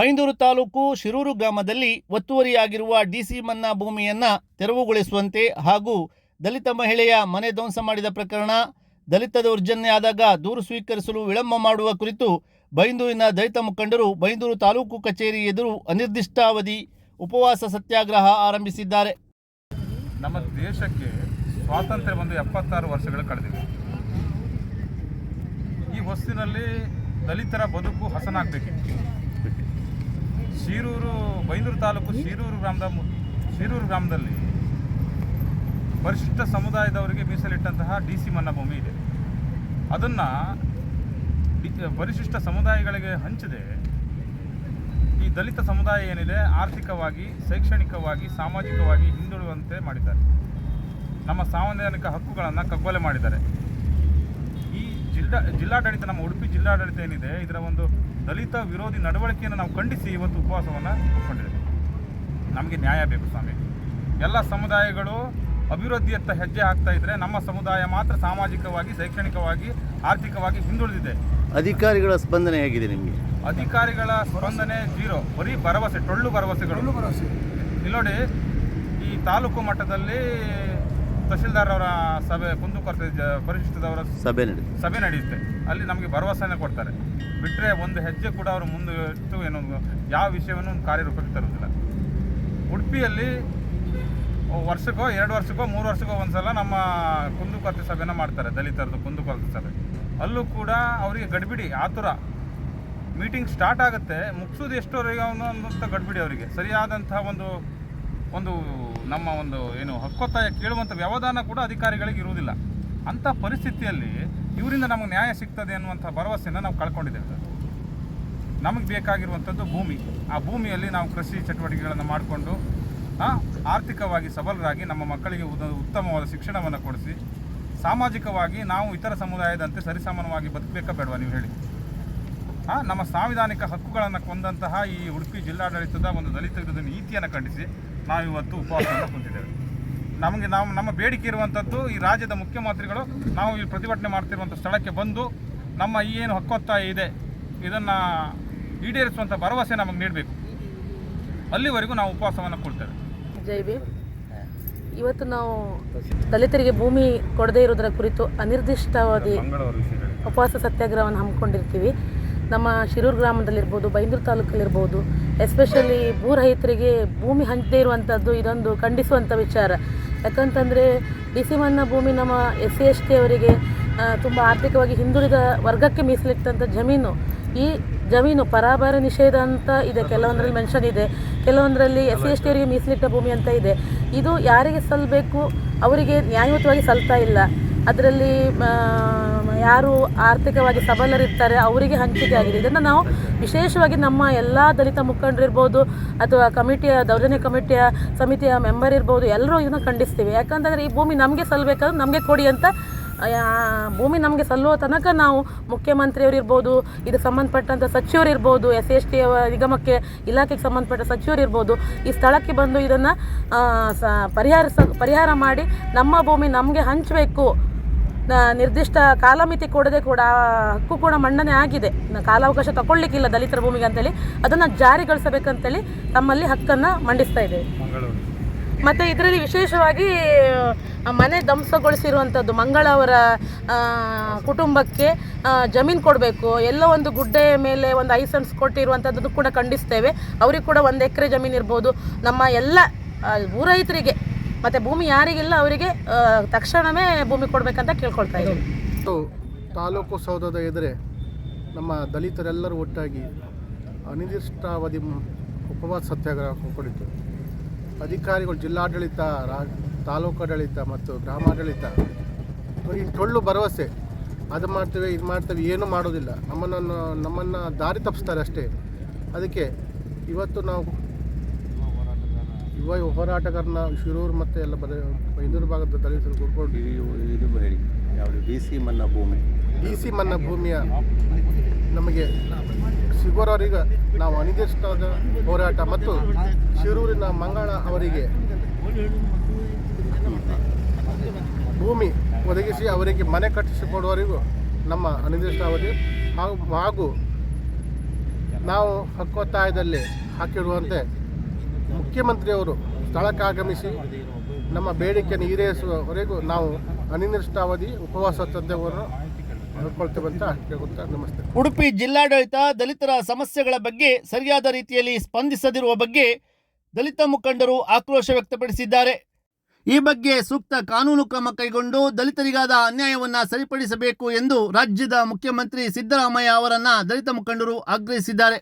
ಬೈಂದೂರು ತಾಲೂಕು ಶಿರೂರು ಗ್ರಾಮದಲ್ಲಿ ಒತ್ತುವರಿಯಾಗಿರುವ ಡಿಸಿ ಮನ್ನಾ ಭೂಮಿಯನ್ನು ತೆರವುಗೊಳಿಸುವಂತೆ ಹಾಗೂ ದಲಿತ ಮಹಿಳೆಯ ಮನೆ ಧ್ವಂಸ ಮಾಡಿದ ಪ್ರಕರಣ, ದಲಿತ ದೌರ್ಜನ್ಯ ಆದಾಗ ದೂರು ಸ್ವೀಕರಿಸಲು ವಿಳಂಬ ಮಾಡುವ ಕುರಿತು ಬೈಂದೂರಿನ ದಲಿತ ಮುಖಂಡರು ಬೈಂದೂರು ತಾಲೂಕು ಕಚೇರಿ ಎದುರು ಅನಿರ್ದಿಷ್ಟಾವಧಿ ಉಪವಾಸ ಸತ್ಯಾಗ್ರಹ ಆರಂಭಿಸಿದ್ದಾರೆ. ನಮ್ಮ ದೇಶಕ್ಕೆ ಸ್ವಾತಂತ್ರ್ಯ ಬಂದು ಎಪ್ಪತ್ತಾರು ವರ್ಷಗಳು ಕಳೆದಿವೆ ಈ ಹೊಸ್ತಿನಲ್ಲಿ ದಲಿತರ ಬದುಕು ಹಸನಾಗಬೇಕಿತ್ತು. ಶೀರೂರು ಬೈಂದೂರು ತಾಲೂಕು ಶಿರೂರು ಗ್ರಾಮದ ಶಿರೂರು ಗ್ರಾಮದಲ್ಲಿ ಪರಿಶಿಷ್ಟ ಸಮುದಾಯದವರಿಗೆ ಮೀಸಲಿಟ್ಟಂತಹ ಡಿ ಸಿ ಮನ್ನಾ ಭೂಮಿ ಇದೆ. ಅದನ್ನು ಪರಿಶಿಷ್ಟ ಸಮುದಾಯಗಳಿಗೆ ಹಂಚದೆ. ಈ ದಲಿತ ಸಮುದಾಯ ಏನಿದೆ, ಆರ್ಥಿಕವಾಗಿ, ಶೈಕ್ಷಣಿಕವಾಗಿ, ಸಾಮಾಜಿಕವಾಗಿ ಹಿಂದುಳುವಂತೆ ಮಾಡಿದ್ದಾರೆ. ನಮ್ಮ ಸಾಂವಿಧಾನಿಕ ಹಕ್ಕುಗಳನ್ನು ಕಗ್ಗೊಲೆ ಮಾಡಿದ್ದಾರೆ. ಜಿಲ್ಲಾ ಜಿಲ್ಲಾಡಳಿತ ನಮ್ಮ ಉಡುಪಿ ಜಿಲ್ಲಾಡಳಿತ ಏನಿದೆ ಇದರ ಒಂದು ದಲಿತ ವಿರೋಧಿ ನಡವಳಿಕೆಯನ್ನು ನಾವು ಖಂಡಿಸಿ ಇವತ್ತು ಉಪವಾಸವನ್ನು ಹಮ್ಮಿಕೊಂಡಿದ್ದೇವೆ ನಮಗೆ ನ್ಯಾಯ ಬೇಕು ಸ್ವಾಮಿ. ಎಲ್ಲ ಸಮುದಾಯಗಳು ಅಭಿವೃದ್ಧಿಯತ್ತ ಹೆಜ್ಜೆ ಹಾಕ್ತಾ ಇದ್ರೆ ನಮ್ಮ ಸಮುದಾಯ ಮಾತ್ರ ಸಾಮಾಜಿಕವಾಗಿ ಶೈಕ್ಷಣಿಕವಾಗಿ ಆರ್ಥಿಕವಾಗಿ ಹಿಂದುಳಿದಿದೆ. ಅಧಿಕಾರಿಗಳ ಸ್ಪಂದನೆ ಹೇಗಿದೆ ನಿಮಗೆ? ಅಧಿಕಾರಿಗಳ ಸ್ಪಂದನೆ ಜೀರೋ. ಬರೀ ಭರವಸೆ ಟೊಳ್ಳು ಭರವಸೆಗಳು. ಇಲ್ಲಿ ನೋಡಿ ಈ ತಾಲೂಕು ಮಟ್ಟದಲ್ಲಿ ತಹಶೀಲ್ದಾರ್ ಅವರ ಸಭೆ ಕುಂದುಕೊರತೆ ಪರಿಶಿಷ್ಟದವರ ಸಭೆ ನಡೆಯುತ್ತೆ. ಸಭೆ ನಡೆಯುತ್ತೆ. ಅಲ್ಲಿ ನಮಗೆ ಭರವಸೆನೇ ಕೊಡ್ತಾರೆ. ಬಿಟ್ಟರೆ ಒಂದು ಹೆಜ್ಜೆ ಕೂಡ ಅವರು ಮುಂದೆ ಇಟ್ಟು ಏನೋ ಯಾವ ವಿಷಯವನ್ನು ಒಂದು ಕಾರ್ಯರೂಪಕ್ಕೆ ತರುವುದಿಲ್ಲ. ಉಡುಪಿಯಲ್ಲಿ ವರ್ಷಕ್ಕೋ ಎರಡು ವರ್ಷಕ್ಕೋ ಮೂರು ವರ್ಷಕ್ಕೋ ಒಂದ್ಸಲ ನಮ್ಮ ಕುಂದುಕೊರತೆ ಸಭೆನ ಮಾಡ್ತಾರೆ ದಲಿತರದ್ದು ಕುಂದುಕೊರತೆ ಸಭೆ. ಅಲ್ಲೂ ಕೂಡ ಅವರಿಗೆ ಗಡಿಬಿಡಿ ಆತುರ. ಮೀಟಿಂಗ್ ಸ್ಟಾರ್ಟ್ ಆಗುತ್ತೆ ಮುಗಿಸೋದು ಅವನು ಅನ್ನೋಂಥ ಗಡಿಬಿಡಿ ಅವರಿಗೆ. ಸರಿಯಾದಂತಹ ಒಂದು ಒಂದು ನಮ್ಮ ಒಂದು ಏನು ಹಕ್ಕೊತ್ತಾಯ ಕೇಳುವಂಥ ವ್ಯವಧಾನ ಕೂಡ ಅಧಿಕಾರಿಗಳಿಗೆ ಇರುವುದಿಲ್ಲ. ಅಂಥ ಪರಿಸ್ಥಿತಿಯಲ್ಲಿ ಇವರಿಂದ ನಮಗೆ ನ್ಯಾಯ ಸಿಗ್ತದೆ ಅನ್ನುವಂಥ ಭರವಸೆಯನ್ನು ನಾವು ಕಳ್ಕೊಂಡಿದ್ದೇವೆ. ಸರ್ ನಮಗೆ ಬೇಕಾಗಿರುವಂಥದ್ದು ಭೂಮಿ. ಆ ಭೂಮಿಯಲ್ಲಿ ನಾವು ಕೃಷಿ ಚಟುವಟಿಕೆಗಳನ್ನು ಮಾಡಿಕೊಂಡು ಆರ್ಥಿಕವಾಗಿ ಸಬಲರಾಗಿ ನಮ್ಮ ಮಕ್ಕಳಿಗೆ ಉತ್ತಮವಾದ ಶಿಕ್ಷಣವನ್ನು ಕೊಡಿಸಿ, ಸಾಮಾಜಿಕವಾಗಿ ನಾವು ಇತರ ಸಮುದಾಯದಂತೆ ಸರಿಸಮಾನವಾಗಿ ಬದುಕಬೇಕಾ ಬೇಡವಾ ನೀವು ಹೇಳಿ. ನಮ್ಮ ಸಾಂವಿಧಾನಿಕ ಹಕ್ಕುಗಳನ್ನು ಕೊಂದಂತಹ ಈ ಉಡುಪಿ ಜಿಲ್ಲಾಡಳಿತದ ಒಂದು ದಲಿತ ವಿರುದ್ಧ ನೀತಿಯನ್ನು ಖಂಡಿಸಿ ನಾವು ಇವತ್ತು ಉಪವಾಸವನ್ನು ಹೊಂದಿದ್ದೇವೆ ನಮಗೆ ನಾವು ನಮ್ಮ ಬೇಡಿಕೆ ಇರುವಂಥದ್ದು ಈ ರಾಜ್ಯದ ಮುಖ್ಯಮಂತ್ರಿಗಳು ನಾವು ಇಲ್ಲಿ ಪ್ರತಿಭಟನೆ ಮಾಡ್ತಿರುವಂಥ ಸ್ಥಳಕ್ಕೆ ಬಂದು ನಮ್ಮ ಈ ಏನು ಹಕ್ಕೊತ್ತಾಯ ಇದೆ ಇದನ್ನು ಈಡೇರಿಸುವಂಥ ಭರವಸೆ ನಮಗೆ ನೀಡಬೇಕು. ಅಲ್ಲಿವರೆಗೂ ನಾವು ಉಪವಾಸವನ್ನು ಕೊಡ್ತೇವೆ. ಜೈ ಭೀಮ್. ಇವತ್ತು ನಾವು ದಲಿತರಿಗೆ ಭೂಮಿ ಕೊಡದೇ ಇರುವುದರ ಕುರಿತು ಅನಿರ್ದಿಷ್ಟಾವಧಿ ಉಪವಾಸ ಸತ್ಯಾಗ್ರಹವನ್ನು ಹಮ್ಮಿಕೊಂಡಿರ್ತೀವಿ. ನಮ್ಮ ಶಿರೂರು ಗ್ರಾಮದಲ್ಲಿರ್ಬೋದು, ಬೈಂದೂರು ತಾಲೂಕಲ್ಲಿರ್ಬೋದು ಎಸ್ಪೆಷಲಿ ಭೂ ರೈತರಿಗೆ ಭೂಮಿ ಹಂಚದೇ ಇರುವಂಥದ್ದು ಇದೊಂದು ಖಂಡಿಸುವಂಥ ವಿಚಾರ. ಯಾಕಂತಂದರೆ ಸಿ ಮನ್ನಾ ಭೂಮಿ ನಮ್ಮ ಎಸ್ ಸಿ ಎಸ್ ಟಿ ಅವರಿಗೆ ತುಂಬ ಆರ್ಥಿಕವಾಗಿ ಹಿಂದುಳಿದ ವರ್ಗಕ್ಕೆ ಮೀಸಲಿಟ್ಟಂಥ ಜಮೀನು. ಈ ಜಮೀನು ಪರಾಭಾರ ನಿಷೇಧ ಅಂತ ಇದೆ, ಕೆಲವೊಂದರಲ್ಲಿ ಮೆನ್ಷನ್ ಇದೆ. ಕೆಲವೊಂದರಲ್ಲಿ ಎಸ್ ಸಿ ಎಸ್ ಟಿ ಅವರಿಗೆ ಮೀಸಲಿಟ್ಟ ಭೂಮಿ ಅಂತ ಇದೆ. ಇದು ಯಾರಿಗೆ ಸಲ್ಲಬೇಕು ಅವರಿಗೆ ನ್ಯಾಯಯುತವಾಗಿ ಸಲ್ತಾ ಇಲ್ಲ. ಅದರಲ್ಲಿ ಯಾರು ಆರ್ಥಿಕವಾಗಿ ಸಬಲರಿರ್ತಾರೆ, ಅವರಿಗೆ ಹಂಚಿಕೆ ಆಗಿದೆ. ಇದನ್ನು ನಾವು ವಿಶೇಷವಾಗಿ ನಮ್ಮ ಎಲ್ಲ ದಲಿತ ಮುಖಂಡರಿರ್ಬೋದು ಅಥವಾ ಕಮಿಟಿಯ, ದೌರ್ಜನ್ಯ ಕಮಿಟಿಯ ಸಮಿತಿಯ ಮೆಂಬರ್ ಇರ್ಬೋದು, ಎಲ್ಲರೂ ಇದನ್ನು ಖಂಡಿಸ್ತೀವಿ. ಯಾಕಂತಂದರೆ ಈ ಭೂಮಿ ನಮಗೆ ಸಲ್ಲಬೇಕಾದ್ರೆ ನಮಗೆ ಕೊಡಿ ಅಂತ ಭೂಮಿ ನಮಗೆ ಸಲ್ಲುವ ತನಕ ನಾವು ಮುಖ್ಯಮಂತ್ರಿಯವರು ಇರ್ಬೋದು ಇದಕ್ಕೆ ಸಂಬಂಧಪಟ್ಟಂಥ ಸಚಿವರು ಇರ್ಬೋದು, ಎಸ್ ಎಸ್ ಟಿ ನಿಗಮಕ್ಕೆ, ಇಲಾಖೆಗೆ ಸಂಬಂಧಪಟ್ಟ ಸಚಿವರು ಇರ್ಬೋದು, ಈ ಸ್ಥಳಕ್ಕೆ ಬಂದು ಇದನ್ನು ಪರಿಹಾರಿಸ, ಪರಿಹಾರ ಮಾಡಿ ನಮ್ಮ ಭೂಮಿ ನಮಗೆ ಹಂಚಬೇಕು. ನಿರ್ದಿಷ್ಟ ಕಾಲಮಿತಿ ಕೊಡದೆ ಕೂಡ ಹಕ್ಕು ಕೂಡ ಮಂಡನೆ ಆಗಿದೆ. ಕಾಲಾವಕಾಶ ತಗೊಳ್ಳಿಕ್ಕಿಲ್ಲ ದಲಿತರ ಭೂಮಿಗೆ ಅಂತೇಳಿ. ಅದನ್ನು ಜಾರಿಗೊಳಿಸಬೇಕಂತೇಳಿ ತಮ್ಮಲ್ಲಿ ಹಕ್ಕನ್ನು ಮಂಡಿಸ್ತಾ ಇದೆ ಮತ್ತು ಇದರಲ್ಲಿ ವಿಶೇಷವಾಗಿ ಮನೆ ಧ್ವಂಸಗೊಳಿಸಿರುವಂಥದ್ದು ಮಂಗಳ ಅವರ ಕುಟುಂಬಕ್ಕೆ ಜಮೀನು ಕೊಡಬೇಕು. ಎಲ್ಲ ಒಂದು ಗುಡ್ಡೆ ಮೇಲೆ ಒಂದು ಐಸನ್ಸ್ ಕೊಟ್ಟಿರುವಂಥದ್ದು ಕೂಡ ಖಂಡಿಸ್ತೇವೆ. ಅವರಿಗೆ ಕೂಡ ಒಂದು ಎಕರೆ ಜಮೀನು ಇರ್ಬೋದು. ನಮ್ಮ ಎಲ್ಲ ಊರೈತರಿಗೆ ಭೂ ರೈತರಿಗೆ ಮತ್ತು ಭೂಮಿ ಯಾರಿಗಿಲ್ಲ ಅವರಿಗೆ ತಕ್ಷಣವೇ ಭೂಮಿ ಕೊಡಬೇಕಂತ ಕೇಳ್ಕೊಳ್ತಾ ಇದ್ದೀವಿ ತಾಲೂಕು ಸೌಧದ ಎದುರೇ ನಮ್ಮ ದಲಿತರೆಲ್ಲರೂ ಒಟ್ಟಾಗಿ ಅನಿರ್ದಿಷ್ಟಾವಧಿ ಉಪವಾಸ ಸತ್ಯಾಗ್ರಹ ಕೊಡಿತು ಅಧಿಕಾರಿಗಳು, ಜಿಲ್ಲಾಡಳಿತ, ರಾ, ತಾಲೂಕಾಡಳಿತ ಮತ್ತು ಗ್ರಾಮಾಡಳಿತ ಈ ಟೊಳ್ಳು ಭರವಸೆ, ಅದು ಮಾಡ್ತೇವೆ, ಇದು ಮಾಡ್ತೇವೆ, ಏನೂ ಮಾಡೋದಿಲ್ಲ. ನಮ್ಮನ್ನು ನಮ್ಮನ್ನು ದಾರಿ ತಪ್ಪಿಸ್ತಾರೆ ಅಷ್ಟೇ. ಅದಕ್ಕೆ ಇವತ್ತು ನಾವು ಯುವ ಹೋರಾಟಗಾರನ ಶಿರೂರು ಮತ್ತು ಎಲ್ಲ ಬದ ಬೈಂದೂರು ಭಾಗದ ದಲಿತರು ಕೂತ್ಕೊಂಡು ಇದು ಹೇಳಿ. ಯಾವುದು? ಡಿ ಸಿ ಮನ್ನ ಭೂಮಿ. ಡಿ ಸಿ ಮನ್ನ ಭೂಮಿಯ ನಮಗೆ ಸಿಗೋರವರಿಗೆ ನಾವು ಅನಿರ್ದಿಷ್ಟವಾದ ಹೋರಾಟ ಮತ್ತು ಶಿರೂರಿನ ಮಂಗಳ ಅವರಿಗೆ ಭೂಮಿ ಒದಗಿಸಿ ಅವರಿಗೆ ಮನೆ ಕಟ್ಟಿಸಿಕೊಡುವವರೆಗೂ ನಮ್ಮ ಅನಿರ್ದಿಷ್ಟ ಅವಧಿ. ಹಾಗೂ ಹಾಗೂ ನಾವು ಹಕ್ಕೊತ್ತಾಯದಲ್ಲಿ ಹಾಕಿರುವಂತೆ ಮುಖ್ಯಮಂತ್ರಿಯವರು ಸ್ಥಳಕ್ಕಾಗಮಿಸಿ ನಮ್ಮ ಬೇಡಿಕೆಯನ್ನು ಈಡೇರಿಸುವವರೆಗೂ ನಾವು ಅನಿರ್ದಿಷ್ಟಾವಧಿ ಉಪವಾಸ ಕೇಳ್ಕೊತಾ ನಮಸ್ತೆ. ಉಡುಪಿ ಜಿಲ್ಲಾಡಳಿತ ದಲಿತರ ಸಮಸ್ಯೆಗಳ ಬಗ್ಗೆ ಸರಿಯಾದ ರೀತಿಯಲ್ಲಿ ಸ್ಪಂದಿಸದಿರುವ ಬಗ್ಗೆ ದಲಿತ ಮುಖಂಡರು ಆಕ್ರೋಶ ವ್ಯಕ್ತಪಡಿಸಿದ್ದಾರೆ. ಈ ಬಗ್ಗೆ ಸೂಕ್ತ ಕಾನೂನು ಕ್ರಮ ಕೈಗೊಂಡು ದಲಿತರಿಗಾದ ಅನ್ಯಾಯವನ್ನ ಸರಿಪಡಿಸಬೇಕು ಎಂದು ರಾಜ್ಯದ ಮುಖ್ಯಮಂತ್ರಿ ಸಿದ್ದರಾಮಯ್ಯ ಅವರನ್ನ ದಲಿತ ಮುಖಂಡರು ಆಗ್ರಹಿಸಿದ್ದಾರೆ.